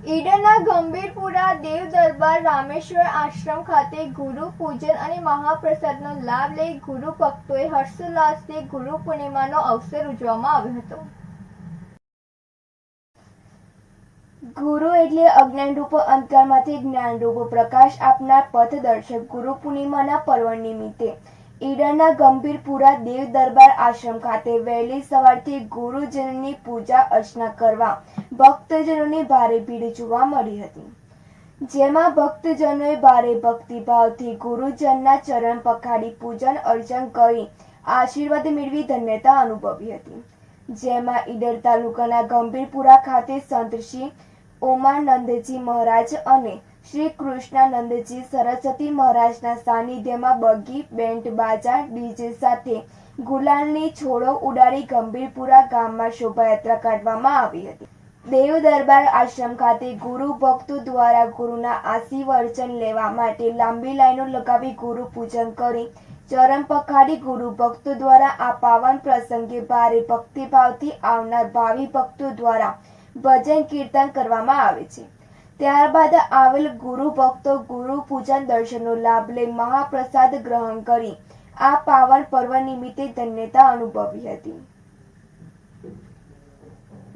ઈડરના ગંભીરપુરા દેવ દરબાર રામેશ્વર આશ્રમ ખાતે ગુરુ પૂજન અને મહાપ્રસાદનો લાભ લઈ ગુરુ ભક્તોએ હર્ષોલ્લાસથી ગુરુ પૂર્ણિમાનો અવસર ઉજવવામાં આવ્યો હતો. ગુરુ એટલે અજ્ઞાનરૂપ અંધકારમાંથી જ્ઞાનરૂપ પ્રકાશ આપનાર પથદર્શક ગુરુ પૂર્ણિમાના પર્વ નિમિત્તે. ઈડરના ગંભીરપુરા દેવ દરબાર આશ્રમ ખાતે વહેલી સવારથી ગુરુજનની પૂજા અર્ચના કરવા ભક્તજનોની ભારે ભીડ જોવા મળી હતી. જેમાં ભક્તજનોએ ભારે ભક્તિભાવથી ગુરુજનના ચરણ પખાડી પૂજન અર્ચન કરી આશીર્વાદ મેળવી ધન્યતા અનુભવી હતી. જેમાં ઈડર તાલુકાના ગંભીરપુરા ખાતે સંત શ્રી ઓમાનંદજી મહારાજ અને શ્રી કૃષ્ણાનંદજી સરસ્વતી મહારાજના સાનિધ્યમાં બગી બેન્ડ બાજા, ડીજે સાથે ગુલાલની છોડો ઉડાડી ગંભીરપુરા ગામમાં શોભાયાત્રા કાઢવામાં આવી હતી. દેવ દરબાર આશ્રમ ખાતે ગુરુ ભક્તો દ્વારા ગુરુના આશીર્વચન લેવા માટે લાંબી લાઈનો લગાવી ગુરુ પૂજન કરી ચરણ પખાડી ગુરુ ભક્તો દ્વારા આ પાવન પ્રસંગે ભારે ભક્તિભાવથી આવનાર ભાવિ ભક્તો દ્વારા ભજન કીર્તન કરવામાં આવે છે. ત્યારબાદ આવેલ ગુરુ ભક્તો ગુરુ પૂજન દર્શનનો લાભ લઈ મહાપ્રસાદ ગ્રહણ કરી આ પાવન પર્વ નિમિત્તે ધન્યતા અનુભવી હતી.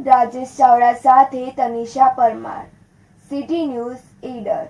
રાજેશ ચાવડા સાથે તનિષા પરમાર, સિટી ન્યૂઝ, ઈડર.